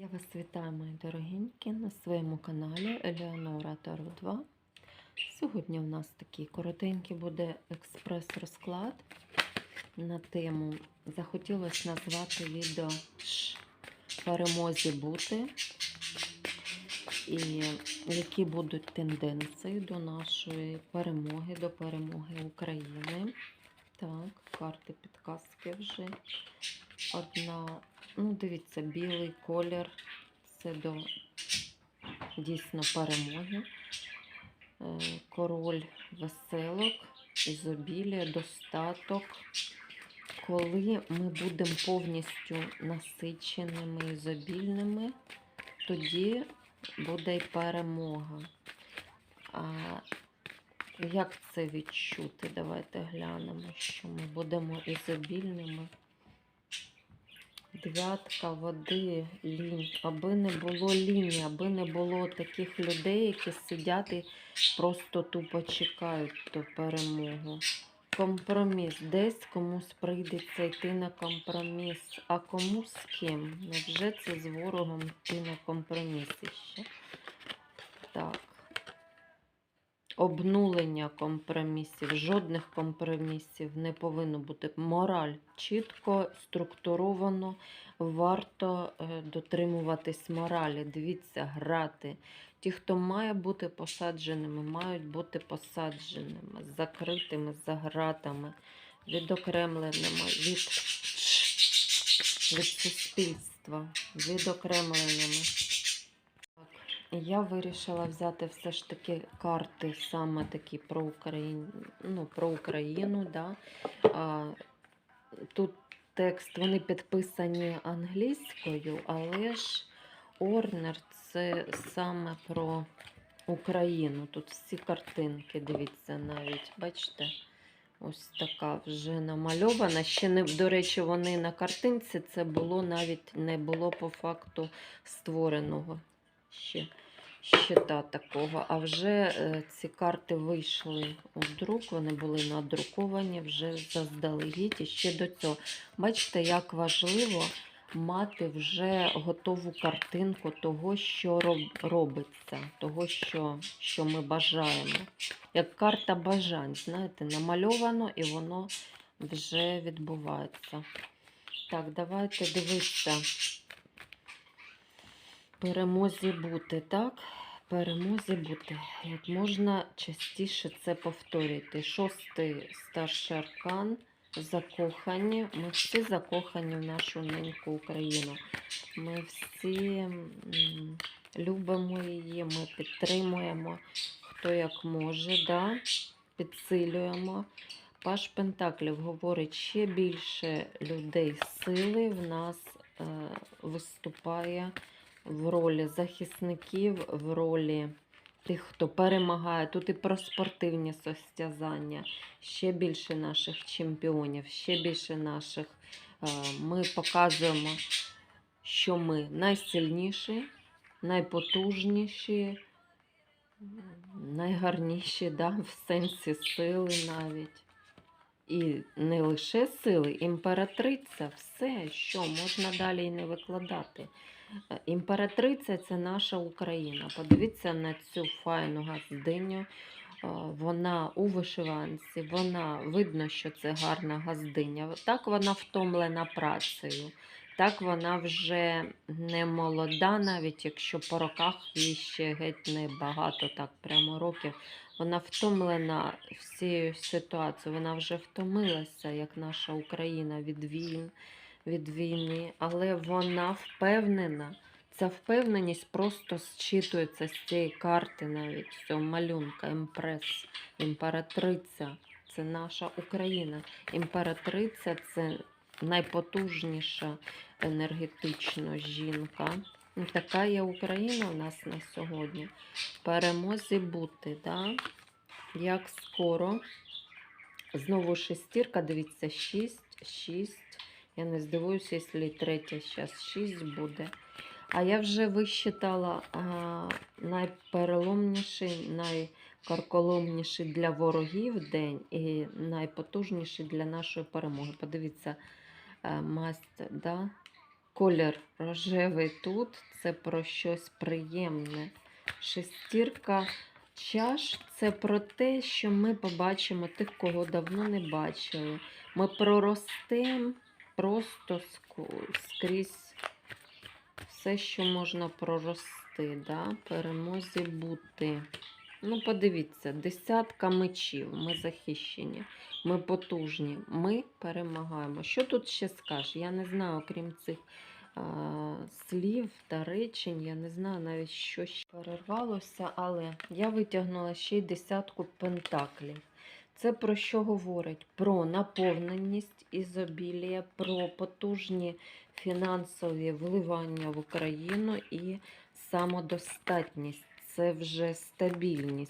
Я вас вітаю, мої дорогенькі, на своєму каналі Елеонора Таро 2. Сьогодні в нас такий коротенький буде експрес-розклад на тему. Захотілося назвати відео перемозі бути і які будуть тенденції до нашої перемоги, до перемоги України. Так, карти підказки вже. Одна Ну, дивіться, білий колір це до дійсно перемоги. Е, Король веселок, ізобілія, достаток. Коли ми будемо повністю насиченими ізобільними, тоді буде й перемога. Як це відчути? Давайте глянемо, що ми будемо ізобільними. Дев'ятка води, лінь, аби не було лінії, аби не було таких людей, які сидять і просто тупо чекають ту перемогу. Компроміс. Десь комусь прийдеться йти на компроміс, а кому з ким? Невже це з ворогом йти на компроміс ще? Так. Обнулення компромісів, жодних компромісів не повинно бути. Мораль чітко, структуровано, варто е, дотримуватись моралі. Дивіться, грати. Ті, хто має бути посадженими, мають бути посадженими, закритими за гратами, відокремленими від, від суспільства, відокремленими. Я вирішила взяти все ж таки карти саме такі про Україну, ну, про Україну. Да? А, тут текст, вони підписані англійською, але ж Орнер це саме про Україну. Тут всі картинки, дивіться, навіть, бачите? Ось така вже намальована. Ще не, до речі, вони на картинці це було навіть не було по факту створеного ще щита такого. А вже е, ці карти вийшли у друк, вони були надруковані вже заздалегідь. І ще до цього. Бачите, як важливо мати вже готову картинку того, що роб, робиться, того, що, що ми бажаємо. Як карта бажань, знаєте, намальовано і воно вже відбувається. Так, давайте дивитися перемозі бути, так? Перемозі бути. Як можна частіше це повторювати. Шостий старший аркан. Закохані. Ми всі закохані в нашу неньку Україну. Ми всі любимо її, ми підтримуємо, хто як може, да? підсилюємо. Паш Пентаклів говорить, ще більше людей сили в нас е, виступає в ролі захисників, в ролі тих, хто перемагає. Тут і про спортивні состязання, ще більше наших чемпіонів, ще більше наших. е, Ми показуємо, що ми найсильніші, найпотужніші, найгарніші, да, в сенсі сили навіть. І не лише сили, імператриця, все, що можна далі і не викладати. Е, Імператриця це наша Україна. Подивіться на цю файну газдиню. Е, Вона у вишиванці, вона видно, що це гарна газдиня. Так вона втомлена працею. Так вона вже не молода, навіть якщо по роках їй ще геть не багато, так прямо років. Вона втомлена всією ситуацією. Вона вже втомилася, як наша Україна від війн, від війни, але вона впевнена. Ця впевненість просто зчитується з цієї карти, навіть цього малюнка, емпрес, імператриця. Це наша Україна. Імператриця це найпотужніша енергетично жінка. Така є Україна у нас на сьогодні. Перемозі бути, да? як скоро. Знову шестірка, дивіться, 6, 6. Я не здивуюся, якщо третя зараз 6 буде. А я вже висчитала найпереломніший, найкарколомніший для ворогів день і найпотужніший для нашої перемоги. Подивіться, е, масть, да? колір рожевий тут це про щось приємне. Шестірка чаш це про те, що ми побачимо тих, кого давно не бачили. Ми проростемо просто скрізь все, що можна прорости, да? перемозі бути. Ну, подивіться, десятка мечів, ми захищені, ми потужні, ми перемагаємо. Що тут ще скажеш? Я не знаю, окрім цих а, слів та речень, я не знаю навіть, що ще перервалося, але я витягнула ще й десятку пентаклів. Це про що говорить? Про наповненість ізобілія, про потужні фінансові вливання в Україну і самодостатність. Це вже стабільність.